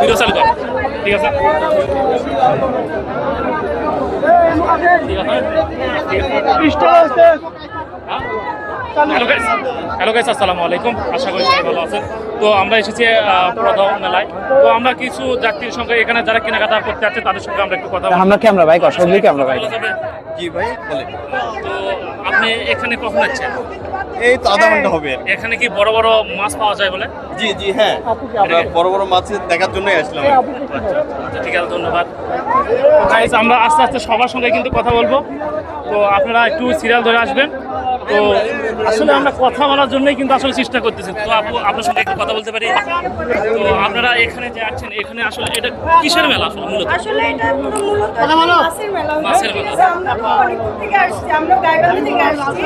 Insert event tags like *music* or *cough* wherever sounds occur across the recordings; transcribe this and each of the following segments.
Video চালু কর। ঠিক আছে? হ্যালো গাইস হ্যালো গাইস আসসালামু আলাইকুম। আশা করি সবাই ভালো আছেন। তো আমরা এসেছি প্রধান মেলায়। তো আমরা কিছু যাত্রীর সঙ্গে এখানে যারা কেনাকাটা করতে আছে তাদের সঙ্গে আমরা একটু কথা। আমরা ক্যামেরা বাইক অসুবিধা ক্যামেরা যাবে? জি ভাই বলে তো আপনি এখানে কখন আসছেন? এই তো আধা ঘণ্টা হবে। এখানে কি বড় বড় মাছ পাওয়া যায় বলে? জি জি হ্যাঁ। আমরা বড় বড় মাছ দেখার জন্যই আসলাম। আচ্ছা ঠিক আছে ধন্যবাদ। গাইস আমরা আস্তে আস্তে সবার সঙ্গে কিন্তু কথা বলব। তো আপনারা একটু সিরিয়াল ধরে আসবেন। তো আসলে আমরা কথা বলার জন্যই কিন্তু আসলে চেষ্টা করতেছি। তো আপু আপনার সঙ্গে একটু কথা বলতে পারি? তো আপনারা এখানে যে আছেন এখানে আসলে এটা কিসের মেলা আসলে মূলত? আসলে এটা মূলত মাছের মেলা মাছের মেলা। আমরা অনেক থেকে আসছি আমরা গাইবান্ধা থেকে আসছি।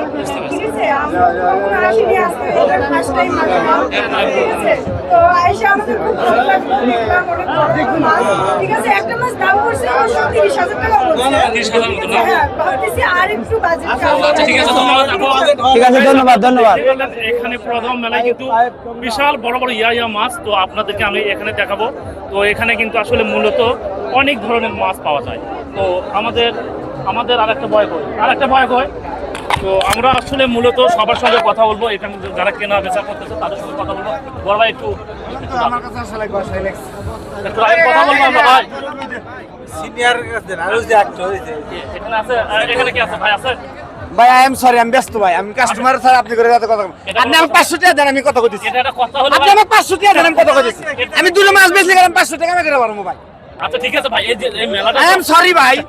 ঠিক আছে? আমরা কখনো আসিনি আজকে এটা ফার্স্ট টাইম ঠিক আছে? তো আইসা আমাদের খুব ভালো লাগল। অনেক বড় বড় ঠিক আছে একটা মাছ দাম পড়ছে অবশ্য তিরিশ হাজার টাকা বলছে 30,000 মতো না? ভাবতেছি আর একটু বাজেট ঠিক আছে ধন্যবাদ আপু ঠিক আছে ধন্যবাদ। ধন্যবাদ এখানে প্রথম মেলায় কিন্তু বিশাল বড় বড় ইয়া ইয়া মাছ তো আপনাদেরকে আমি এখানে দেখাবো। তো এখানে কিন্তু আসলে মূলত অনেক ধরনের মাছ পাওয়া যায়। তো আমাদের আমাদের আরেকটা ভয় হয় আর একটা ভয় হয় তো আমরা আসলে মূলত সবার সঙ্গে কথা বলব। এখানে যারা কেনা বেচা করতেছে তাদের সঙ্গে কথা বলব। বড় ভাই একটু একটু কথা বলব আমরা ভাই? সিনিয়র আরও যে অ্যাক্টর এখানে আছে এখানে কি আছে? ভাই আছে? ভাই আই এম সরি আমি ব্যস্ত ভাই। আমি কাস্টমার স্যার আপনি করে কথা কথা আপনি আমি পাঁচশো টাকা দেন আমি কথা কইতেছি। এটা একটা কথা হলো আপনি ভাই। পাঁচশো টাকা দেন আমি কথা কইতেছি। আমি দুটো মাছ বেশি গেলাম পাঁচশো টাকা আমি করে পারব ভাই। আচ্ছা ঠিক আছে ভাই এই মেলাটা আই এম সরি ভাই। *laughs*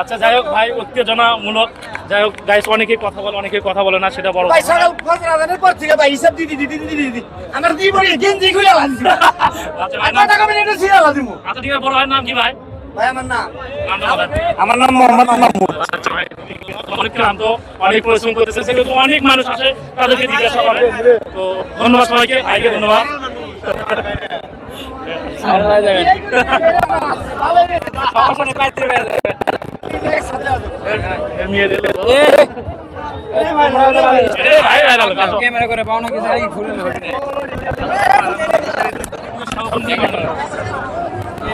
আচ্ছা যাই হোক ভাই উত্তেজনামূলক। যাই হোক গাইস অনেকেই কথা বলে অনেকেই কথা বলে না সেটা বড় ভাই। সকাল ফজর আজানের পর থেকে ভাই হিসাব দিদি দিদি দিদি দিদি আমার দি গেঞ্জি খুলে লাগছে *laughs* আচ্ছা ভাই নাম- টাকা আমি এটা ছিড়া আচ্ছা ঠিক আছে বড় ভাইয়ের নাম কি ভাই? ভাই আমার নাম। আমার মোহাম্মদ মাহমুদ। অনেক ক্লান্ত অনেক পরিশ্রম করতেছে সেহেতু অনেক মানুষ আসে তাদেরকে জিজ্ঞাসা করে। তো ধন্যবাদ সবাইকে ভাইকে ধন্যবাদ। ক্যামেরা করে পাও না কি